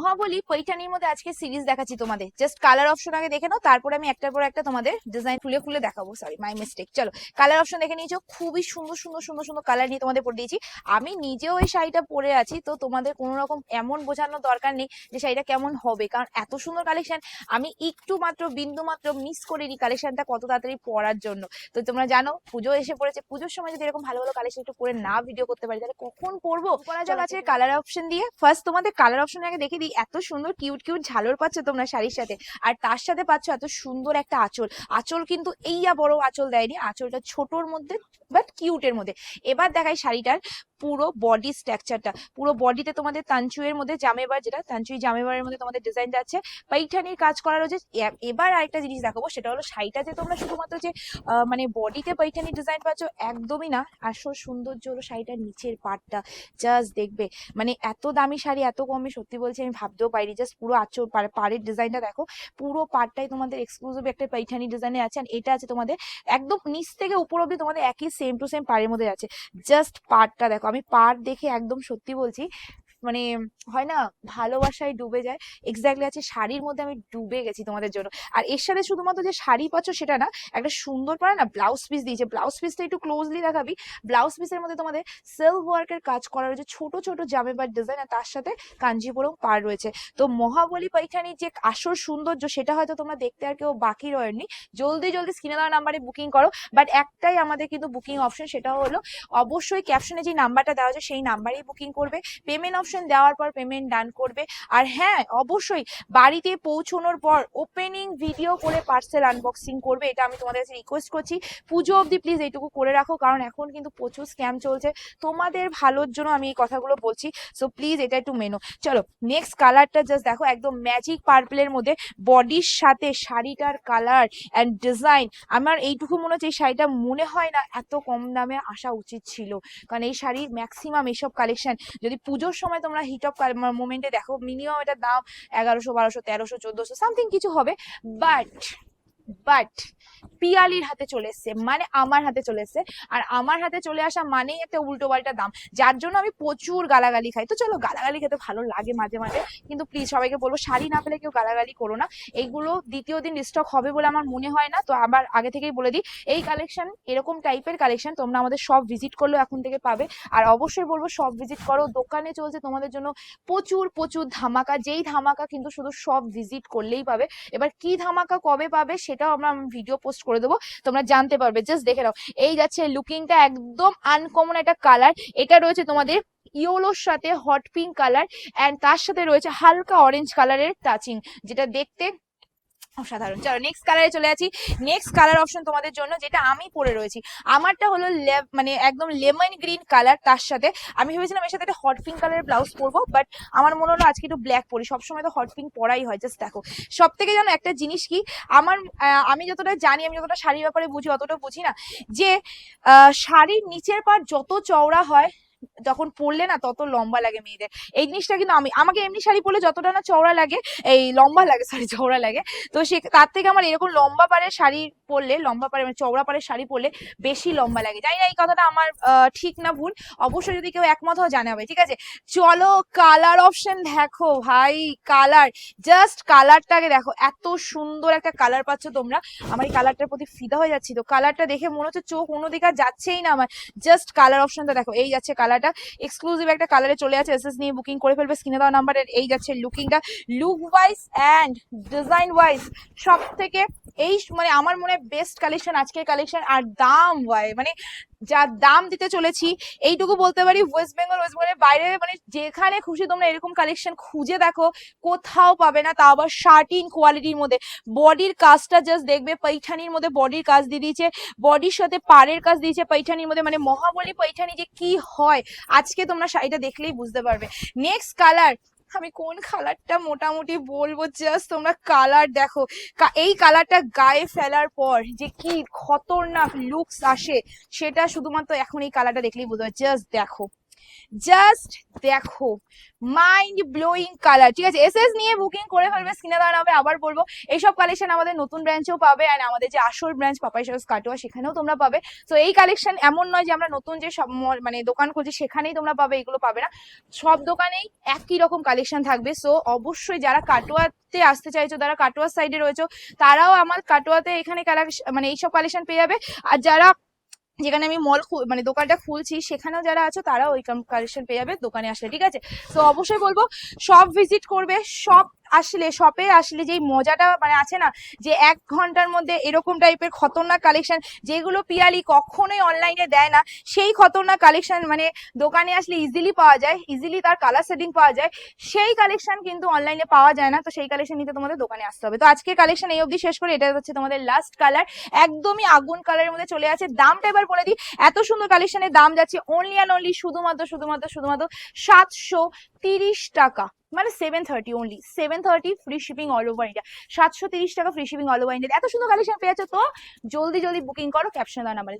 মহাবলী পৈঠানির মধ্যে আজকে সিরিজ দেখাচ্ছি তোমাদের। জাস্ট কালার অপশন আগে দেখে নাও তারপরে আমি একটার পর একটা তোমাদের ডিজাইন খুলে খুলে দেখাবো। সরি মাই মিস্টেক চলো কালার অপশন দেখে নিয়েছো খুবই সুন্দর সুন্দর সুন্দর সুন্দর কালার নিয়ে তোমাদের পরে দিয়েছি। আমি নিজেও এই শাড়িটা পরে আছি তো তোমাদের কোনো রকম এমন বোঝানোর দরকার নেই যে শাড়িটা কেমন হবে কারণ এত সুন্দর কালেকশন আমি একটু মাত্র বিন্দু মাত্র মিস করিনি কালেকশনটা কত তাড়াতাড়ি পরার জন্য। তো তোমরা জানো পুজো এসে পড়েছে পুজোর সময় যদি এরকম ভালো ভালো কালেকশন একটু পরে না ভিডিও করতে পারি তাহলে কখন পরবো? পরা যাক আছে কালার অপশন দিয়ে ফার্স্ট তোমাদের কালার অপশন আগে দেখে দিই এত সুন্দর কিউট কিউট ঝালর পাচ্ছ তোমরা শাড়ির সাথে। আর তার সাথে পাচ্ছ এত সুন্দর একটা আঁচল। আঁচল কিন্তু এইয়া বড় আঁচল দেয়নি, আঁচলটা ছোটর মধ্যে বাট কিউটের মধ্যে। এবার দেখাই শাড়িটার। পুরো বডি স্ট্রাকচারটা পুরো বডিতে তোমাদের তানচুয়ের মধ্যে জামেবার যেটা তাঞ্চুই জামেবারের মধ্যে তোমাদের ডিজাইন যাচ্ছে পাইঠানির কাজ করা রয়েছে এ- এবার আরেকটা জিনিস দেখাবো, সেটা হলো শাড়িটা যে তোমরা শুধুমাত্র যে মানে বডিতে পাইঠানির ডিজাইন পাচ্ছ, একদমই না। আসল সৌন্দর্য হলো শাড়িটার নিচের পাটটা জাস্ট দেখবে। মানে এত দামি শাড়ি, এত কমে সত্যি বলছি, আমি ভাবতেও পাইনি জাস্ট পুরো পাড়- পাড়ের ডিজাইনটা দেখো। পুরো পাটটাই তোমাদের এক্সক্লুসিভ একটা পাইঠানি ডিজাইনে আছে। আর এটা আছে তোমাদের, একদম নিচ থেকে উপর অব্দি তোমাদের একই সেম টু সেম পাড়ের মধ্যে আছে। জাস্ট পাড়টা দেখো। আমি পাড় দেখে একদম সত্যি বলছি মানে হয় না ভালোবাসায় ডুবে যায়। এক্স্যাক্টলি আছে শাড়ির মধ্যে আমি ডুবে গেছি তোমাদের জন্য। আর এর সাথে শুধুমাত্র যে শাড়ি পাচ্ছ সেটা না, একটা সুন্দর পারে না ব্লাউজ পিস দিয়েছে। ব্লাউজ পিসটা একটু ক্লোজলি দেখাবি। ব্লাউজ পিসের মধ্যে তোমাদের সেলফ ওয়ার্কের কাজ করা রয়েছে। ছোট ছোট জামে বা ডিজাইন আর তার সাথে কাঞ্জিপুরম পার রয়েছে। তো মহাবলী পাইঠানির যে আসল সৌন্দর্য সেটা হয়তো তোমরা দেখতে আর কেউ বাকি রয়েনি জলদি জলদি স্ক্রিনে দেওয়া নাম্বারে বুকিং করো। বাট একটাই আমাদের কিন্তু বুকিং অপশন সেটা হলো, অবশ্যই ক্যাপশনে যে নাম্বারটা দেওয়া আছে সেই নাম্বারেই বুকিং করবে। পেমেন্ট অপশন দেওয়ার পর পেমেন্ট ডান করবে। আর হ্যাঁ অবশ্যই বাড়িতে পৌঁছানোর পর ওপেনিং ভিডিও করে পার্সেল আনবক্সিং করবে, এটা আমি তোমাদের কাছে রিকোয়েস্ট করছি। পুজো অবধি প্লিজ এইটুকু করে রাখো, কারণ এখন কিন্তু প্রচুর স্ক্যাম চলছে। তোমাদের ভালোর জন্য আমি এই কথাগুলো বলছি সো প্লিজ এটা একটু মেনো। চলো নেক্সট কালারটা জাস্ট দেখো, একদম ম্যাজিক পার্পলের মধ্যে বডির সাথে শাড়িটার কালার অ্যান্ড ডিজাইন আমার এইটুকু মনে হচ্ছে এই শাড়িটা মনে হয় না এত কম দামে আসা উচিত ছিল। কারণ এই শাড়ির ম্যাক্সিমাম এইসব কালেকশন যদি পুজোর সময় তোমরা হিট অফ মোমেন্টে দেখো মিনিমাম এটার দাম এগারোশো, বারোশো, তেরোশো, চোদ্দোশো সামথিং কিছু হবে। বাট বাট পিয়ালির হাতে চলে এসছে মানে আমার হাতে চলে এসছে। আর আমার হাতে চলে আসা মানেই একটা উল্টো পাল্টা দাম। যার জন্য আমি প্রচুর গালাগালি খাই। তো চলো, গালাগালি খেতে ভালো লাগে মাঝে মাঝে। কিন্তু প্লিজ সবাইকে বলব, শাড়ি না পেলে কেউ গালাগালি করো না। এইগুলো দ্বিতীয় দিন স্টক হবে বলে আমার মনে হয় না। তো আবার আগে থেকেই বলে দিই, এই কালেকশন এরকম টাইপের কালেকশন তোমরা আমাদের সব ভিজিট করলেও এখন থেকে পাবে। আর অবশ্যই বলব, সব ভিজিট করো। দোকানে চলছে তোমাদের জন্য প্রচুর প্রচুর ধামাকা। যেই ধামাকা কিন্তু শুধু সব ভিজিট করলেই পাবে। এবার কি ধামাকা কবে পাবে সেটাও আমরা ভিডিও পোস্ট করে দেবো, তোমরা জানতে পারবে। জাস্ট দেখে নাও। এই যাচ্ছে লুকিংটা একদম আনকমন একটা কালার এটা রয়েছে তোমাদের ইয়োলোর সাথে হট পিঙ্ক কালার অ্যান্ড তার সাথে রয়েছে হালকা অরেঞ্জ কালারের টাচিং যেটা দেখতে অসাধারণ। চলো নেক্সট কালারে চলে আছি নেক্সট কালার অপশন তোমাদের জন্য যেটা আমি পরে রয়েছি। আমারটা হলো মানে একদম লেমন গ্রিন কালার তার সাথে আমি ভেবেছিলাম এর সাথে একটা হট পিঙ্ক কালারের ব্লাউজ পরবো বাট আমার মনে হলো আজকে একটু ব্ল্যাক পরি। সবসময় তো হট পিঙ্ক পরাই হয় জাস্ট দেখো। সব থেকে জানো একটা জিনিস কি, আমার আমি যতটা জানি, আমি যতটা শাড়ির ব্যাপারে বুঝি অতটা বুঝি না যে শাড়ির নিচের পাট যত চওড়া হয় যখন পরলে না তত লম্বা লাগে মেয়েদের। এই জিনিসটা কিন্তু আমি, আমাকে এমনি শাড়ি পরলে যতটা না চওড়া লাগে, এই লম্বা লাগে সরি চওড়া লাগে। তো সে, তার থেকে আমার এরকম লম্বা পাড়ের শাড়ি পরলে, লম্বা পাড়ে মানে চওড়া পাড়ের শাড়ি পরলে বেশি লম্বা লাগে। জানি না এই কথাটা আমার ঠিক না ভুল। অবশ্যই যদি কেউ একমত হয় জানাবে, ঠিক আছে? চলো কালার অপশন দেখো ভাই কালার জাস্ট কালারটাকে দেখো, এত সুন্দর একটা কালার পাচ্ছ তোমরা। আমার এই কালারটার প্রতি ফিদা হয়ে যাচ্ছি। তো কালারটা দেখে মনে হচ্ছে চোখ অন্যদিকে যাচ্ছেই না আমার। জাস্ট কালার অপশনটা দেখো, এই যাচ্ছে কালারটা এক্সক্লুসিভ একটা কালারে চলে আছে এসএস নিয়ে বুকিং করে ফেলবে স্ক্রিনে দেওয়া নাম্বারের এই যাচ্ছে লুকিংটা look wise and design wise সব থেকে এই মানে আমার মনে হয় বেস্ট কালেকশন আজকের কালেকশন আর দাম ওয়াই মানে যা দাম দিতে চলেছি, এইটুকু বলতে পারি ওয়েস্ট বেঙ্গল ওয়েস্ট বেঙ্গলের বাইরে মানে যেখানে খুশি তোমরা এরকম কালেকশন খুঁজে দেখো, কোথাও পাবে না তা আবার শার্টিন কোয়ালিটির মধ্যে। বডির কাজটা জাস্ট দেখবে পৈঠানির মধ্যে বডির কাজ দিয়ে দিয়েছে বডির সাথে পাড়ের কাজ দিয়েছে পৈঠানির মধ্যে মানে মহাবলী পৈঠানি যে কি হয়, আজকে তোমরা শাড়িটা দেখলেই বুঝতে পারবে। নেক্সট কালার আমি কোন কালারটা মোটামুটি বলব? জাস্ট তোমরা কালার দেখো। এই কালারটা গায়ে ফেলার পর যে কি খতরনাক লুকস আসে, সেটা শুধুমাত্র এখন এই কালারটা দেখলেই পারবে জাস্ট দেখো। জাস্ট দেখো মাইন্ড ব্লোয়িং কালার ঠিক আছে? এস এস নিয়ে বুকিং করে ফেলবে, স্ক্রিনে দাঁড়াবে, আবার বলব, এইসব কালেকশন আমাদের নতুন ব্রাঞ্চেও পাবে আর আমাদের যে আসল ব্রাঞ্চ পাপাই সরস কাটোয়া, সেখানেও তোমরা পাবে। তো এই কালেকশন এমন নয় যে আমরা নতুন যে সব মানে দোকান খুলছি, সেখানেই তোমরা পাবে, এগুলো পাবে না। সব দোকানেই একই রকম কালেকশন থাকবে। সো অবশ্যই যারা কাটোয়াতে আসতে চাইছো, যারা কাটোয়ার সাইডে রয়েছে, তারাও আমার কাটোয়াতে এখানে কালেকশন মানে এইসব কালেকশন পেয়ে যাবে। আর যারা যেখানে আমি মল মানে দোকানটা খুলছি, সেখানেও যারা আছো তারা ওই কালেকশন পেয়ে যাবে, দোকানে আসলে, ঠিক আছে? তো অবশ্যই বলব, সব ভিজিট করবে, সব আসলে শপে আসলে যেই মজাটা মানে আছে না, যে এক ঘণ্টার মধ্যে এরকম টাইপের খতরনাক কালেকশন যেগুলো পিয়ালি কখনোই অনলাইনে দেয় না, সেই খতরনাক কালেকশন মানে দোকানে আসলে ইজিলি পাওয়া যায় ইজিলি তার কালার সেটিং পাওয়া যায়, সেই কালেকশন কিন্তু অনলাইনে পাওয়া যায় না, তো সেই কালেকশন নিতে তোমাদের দোকানে আসতে হবে। তো আজকে কালেকশন এই অবধি শেষ করে, এটা হচ্ছে তোমাদের লাস্ট কালার একদমই আগুন কালারের মধ্যে চলে আছে। দামটা এবার বলে দিই, এত সুন্দর কালেকশনের দাম যাচ্ছে অনলি অ্যান্ড অনলি শুধুমাত্র শুধুমাত্র শুধুমাত্র সাতশো তিরিশ টাকা। মানে seven thirty only seven thirty free shipping all over India সাতশো তিরিশ টাকা free shipping all over India এত সুন্দর কালেকশন পেয়েছ তো, জলদি জলদি বুকিং করো ক্যাপশন নাম্বারে